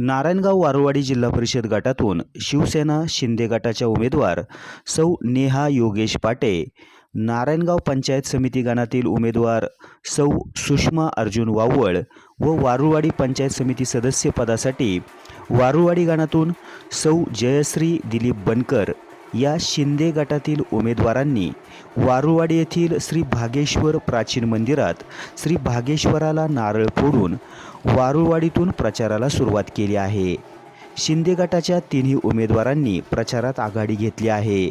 नारायणगाव वारुवाडी जिल्हा परिषद गटातून शिवसेना शिंदे गटाच्या उमेदवार सौ नेहा योगेश पाटे नारायणगाव पंचायत समिती गणातील उमेदवार सौ सुषमा अर्जुन वावळ व वारुवाडी पंचायत समिती सदस्य पदासाठी वारुवाडी गणातून सौ जयश्री दिलीप बनकर या शिंदे गटातील उमेदवारांनी वारुवाडी येथील श्री भागेश्वर प्राचीन मंदिरात श्री भागेश्वराला नारळ फोडून वारुवाडीतून प्रचाराला सुरुवात केली आहे. शिंदे गटाच्या तिन्ही उमेदवारांनी प्रचारात आघाडी घेतली आहे.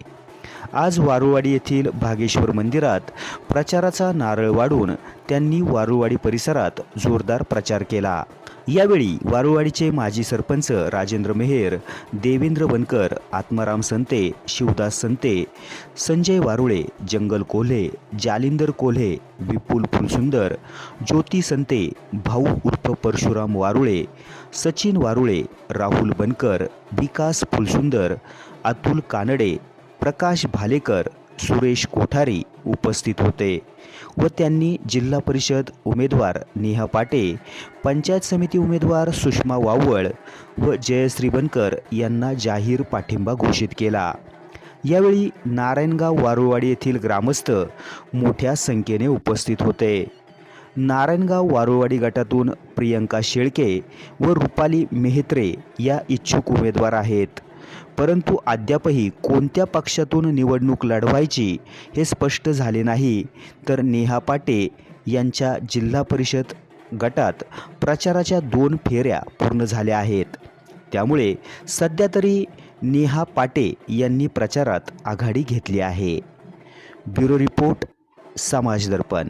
आज वारुवाडी येथील भागेश्वर मंदिरात प्रचाराचा नारळ वाढून त्यांनी वारुवाडी परिसरात जोरदार प्रचार केला. यावेळी वारुवाडीचे माजी सरपंच राजेंद्र मेहेर देवेंद्र बनकर आत्माराम संते शिवदास संते संजय वारुळे जंगल कोल्हे जालिंदर कोल्हे विपुल फुलसुंदर ज्योती संते भाऊ उर्फ परशुराम वारुळे सचिन वारुळे राहुल बनकर विकास फुलसुंदर अतुल कानडे प्रकाश भालेकर सुरेश कोठारी उपस्थित होते व त्यांनी जिल्हा परिषद उमेदवार नेहा पाटे पंचायत समिती उमेदवार सुषमा वावळ व जयश्री बनकर यांना जाहीर पाठिंबा घोषित केला. यावेळी नारायणगाव वारुवाडी येथील ग्रामस्थ मोठ्या संख्येने उपस्थित होते. नारायणगाव वारुवाडी गटातून प्रियंका शेळके व रुपाली मेहत्रे या इच्छुक उमेदवार आहेत. परंतु अद्यापही कोणत्या पक्षातून निवडणूक लढवायची हे स्पष्ट झाले नाही. तर नेहा पाटे यांच्या जिल्हा परिषद गटात प्रचाराच्या दोन फेऱ्या पूर्ण झाल्या आहेत. त्यामुळे सध्या तरी नेहा पाटे यांनी प्रचारात आघाडी घेतली आहे. ब्युरो रिपोर्ट समाज दर्पण.